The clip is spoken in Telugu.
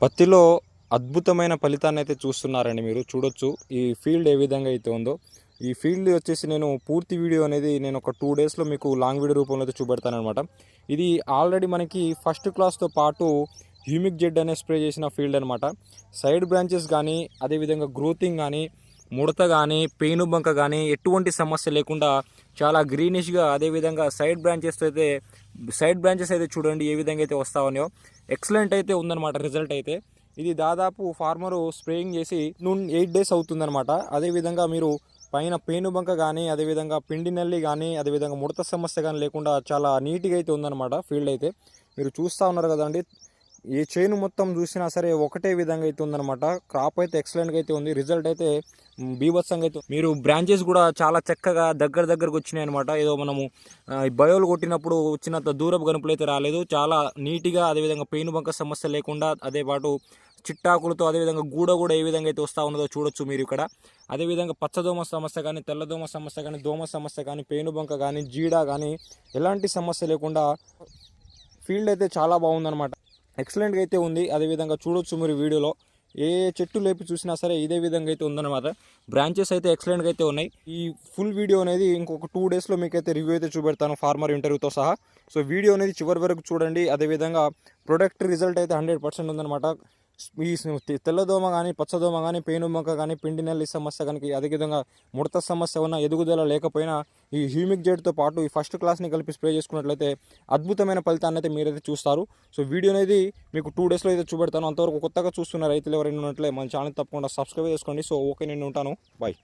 పత్తిలో అద్భుతమైన ఫలితాన్ని అయితే చూస్తున్నారండి మీరు చూడొచ్చు. ఈ ఫీల్డ్ ఏ విధంగా అయితే ఉందో ఈ ఫీల్డ్ వచ్చేసి నేను పూర్తి వీడియో అనేది నేను ఒక టూ డేస్లో మీకు లాంగ్ వీడియో రూపంలో అయితే చూపెడతాను అనమాట ఇది ఆల్రెడీ మనకి ఫస్ట్ క్లాస్తో పాటు హ్యూమిక్ జెడ్ అనే స్ప్రే చేసిన ఫీల్డ్ అనమాట సైడ్ బ్రాంచెస్ కానీ అదేవిధంగా గ్రోతింగ్ కానీ ముడత కానీ పెయిను బంక కానీ ఎటువంటి సమస్య లేకుండా చాలా గ్రీనిష్గా అదేవిధంగా సైడ్ బ్రాంచెస్ అయితే సైడ్ బ్రాంచెస్ అయితే చూడండి ఏ విధంగా అయితే వస్తా ఉన్నాయో. ఎక్సలెంట్ అయితే ఉందన్నమాట రిజల్ట్ అయితే. ఇది దాదాపు ఫార్మరు స్ప్రేయింగ్ చేసి నూన్ ఎయిట్ డేస్ అవుతుందన్నమాట. అదేవిధంగా మీరు పైన పేను బంక కానీ అదేవిధంగా పిండి నల్లి కానీ అదేవిధంగా ముడత సమస్య కానీ లేకుండా చాలా నీట్గా అయితే ఉందన్నమాట ఫీల్డ్ అయితే. మీరు చూస్తూ ఉన్నారు కదండి ఏ చేను మొత్తం చూసినా సరే ఒకటే విధంగా అయితే ఉందన్నమాట. క్రాప్ అయితే ఎక్సలెంట్గా అయితే ఉంది. రిజల్ట్ అయితే బీభత్సంగా అయితే మీరు బ్రాంచెస్ కూడా చాలా చక్కగా దగ్గర దగ్గరకు వచ్చినాయి అనమాట ఏదో మనము బయోలు కొట్టినప్పుడు వచ్చినంత దూరపు గనుపులు అయితే రాలేదు. చాలా నీట్గా అదేవిధంగా పెయిన్ బంక సమస్య లేకుండా అదే పాటు చిట్టాకులతో అదేవిధంగా గూడ కూడా ఏ విధంగా అయితే వస్తూ ఉన్నదో చూడొచ్చు మీరు ఇక్కడ. అదేవిధంగా పచ్చదోమ సమస్య కానీ తెల్లదోమ సమస్య కానీ దోమ సమస్య కానీ పేను బంక కానీ జీడ కానీ ఎలాంటి సమస్య లేకుండా ఫీల్డ్ అయితే చాలా బాగుందన్నమాట. ఎక్సలెంట్గా అయితే ఉంది. అదేవిధంగా చూడొచ్చు మీరు వీడియోలో. ఏ చెట్టు లేపి చూసినా సరే ఇదే విధంగా అయితే ఉందన్నమాట. బ్రాంచెస్ అయితే ఎక్సలెంట్గా అయితే ఉన్నాయి. ఈ ఫుల్ వీడియో అనేది ఇంకొక టూ డేస్లో మీకు అయితే రివ్యూ అయితే చూపెడతాను ఫార్మర్ ఇంటర్వ్యూతో సహా. సో వీడియో అనేది చివరి వరకు చూడండి. అదేవిధంగా ప్రొడక్ట్ రిజల్ట్ అయితే హండ్రెడ్ పర్సెంట్ ఉందన్నమాట. ఈ తెల్లదోమ కానీ పచ్చదోమ కానీ పేను కానీ పిండి నల్లి సమస్య కానీ అదేవిధంగా ముడత సమస్య ఉన్న ఎదుగుదల లేకపోయినా ఈ హ్యూమిక్ జెడ్తో పాటు ఈ ఫస్ట్ క్లాస్ని కలిపి స్ప్రే చేసుకున్నట్లయితే అద్భుతమైన ఫలితాన్ని అయితే మీరైతే చూస్తారు. సో వీడియో అనేది మీకు టూ డేస్లో అయితే చూపెడతాను. అంతవరకు కొత్తగా చూస్తున్న రైతులు ఎవరైనా ఉన్నట్లే మన ఛానల్ తప్పకుండా సబ్స్క్రైబ్ చేసుకోండి. సో ఓకే నేను ఉంటాను. బాయ్